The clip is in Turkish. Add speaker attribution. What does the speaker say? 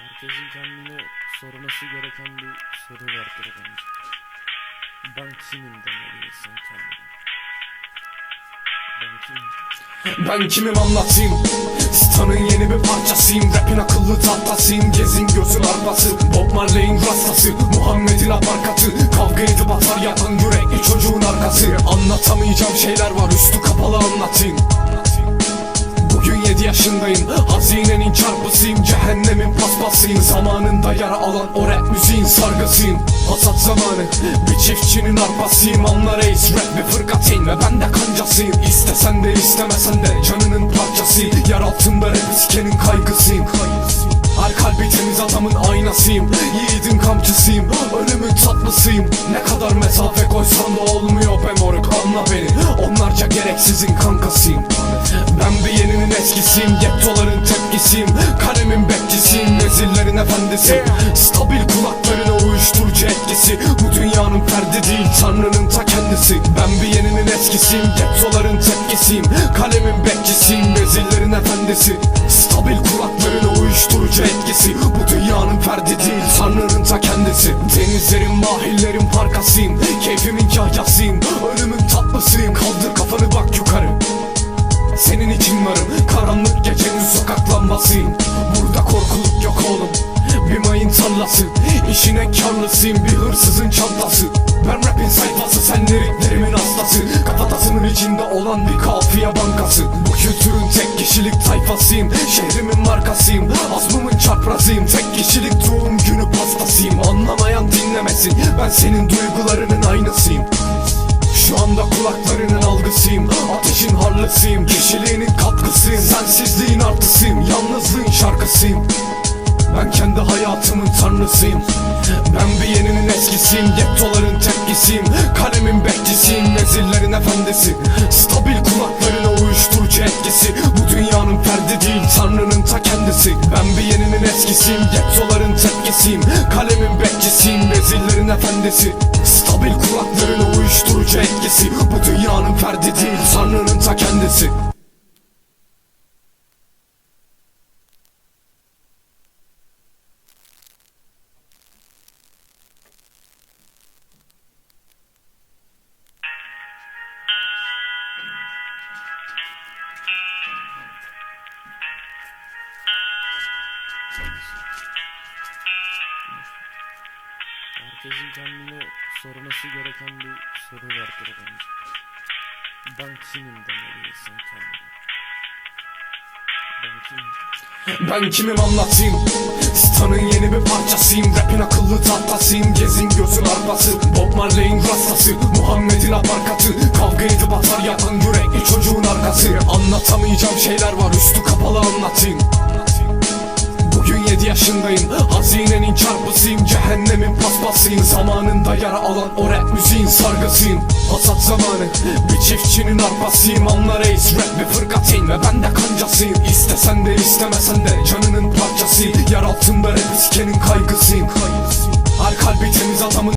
Speaker 1: Herkesin kendine sorması gereken bir soru vardır bence. Ben kimim demeli insan kendine. Ben kimim?
Speaker 2: Ben kimim anlatayım? Stan'ın yeni bir parçasıyım. Rapin akıllı tahtasıyım. Gezin gözün arbası Bob Marley'in rastası. Muhammed'in aparkatı. Kavga edip atar yapan yürekli çocuğun arkası. Anlatamayacağım şeyler var. Üstü kapalı anlatayım. Bugün 7 yaşındayım Hazinenin çarpısıyım Cehennemin paspasıyım. Zamanında yara alan o rap müziğin sargısıyım Hasat zamanı Bir çiftçinin arpasıyım. Anla reis rap bir fırkateyim Ve ben de kancasıyım. İstesen de istemesen de canının parçasıyım. Yer altında rap iskenin kaygısıyım. her kalbi temiz adamın aynasıyım. Yiğidin kamçısıyım. Ölümün tatlısıyım. Ne kadar mesafe koysan da olmuyor. Be moruk Anla beni. Onlarca gereksizin kankasıyım. Ben bir yeninin eskisiyim. Gettoların tepkisiyim. Kalemin bekçisiyim. Vezirlerin efendisi. Stabil kulaklarına uyuşturucu etkisi. Bu dünyanın ferdi değil Tanrı'nın ta kendisi. Ben bir yeninin eskisiyim. Gettoların tepkisiyim. Kalemin bekçisiyim. Vezirlerin efendisi. Stabil kulaklarına ferdi değil Tanrı'nın ta kendisi. Denizlerin mahillerin parkasıyım Keyfimin kahyasıyım Ölümün tatlısıyım. Kaldır kafanı bak yukarı. Senin için varım Karanlık gecenin sokak lambasıyım Burada korkuluk yok oğlum Bir mayın tarlası. İşine karlısıyım bir hırsızın çantası. Ben rapin sayfası sen liriklerimin hastası. Kafatasının içinde olan bir kafiye bankası Dinlemesin Ben senin duygularının aynısıyım. Şu anda kulaklarının algısıyım. Ateşin harlısıyım. Kişiliğinin katkısıyım. Sensizliğin artısıyım. Yalnızlığın şarkısıyım. Ben kendi hayatımın tanrısıyım. Ben bir yeninin eskisiyim. Gettoların tepkisiyim. Kalemin bekçisiyim. Nezillerin efendisi. Stabil kulaklarına uyuşturucu etkisi. Bu dünyanın ferdi değil Tanrı'nın ta kendisi. Ben bir yeninin eskisiyim Gettoların tepkisiyim. Kalemin bekçisiyim Nezillerin efendisi. Stabil kulaklarına uyuşturucu etkisi. Bu dünyanın ferdi değil Tanrı'nın ta kendisi
Speaker 1: Herkesin kendine sorması gereken bir soru vardır bence. Ben kimim demeli insan kendine.
Speaker 2: Ben kimim? Anlatayım? Stan'ın yeni bir parçasıyım. Rapin akıllı tahtasıyım. Gezin gözün arbası Bob Marley'in rastası. Muhammed'in aparkatı Kavga edip atar yapan yürekli çocuğun arkası. Anlatamayacağım şeyler var. Üstü kapalı anlatayım. Bugün 7 yaşındayım. Hazinenin çarpısıyım Cehennemin paspasıyım. Zamanında yara alan o rap müziğin sargısıyım. Hasat zamanı Bir çiftçinin arpasıyım. Anla reis rap bir fırkateyim Ve ben de kancasıyım. İstesen de istemesen de canının parçasıyım. Yer altında rap iskenin kaygısıyım. Her kalbi temiz adamın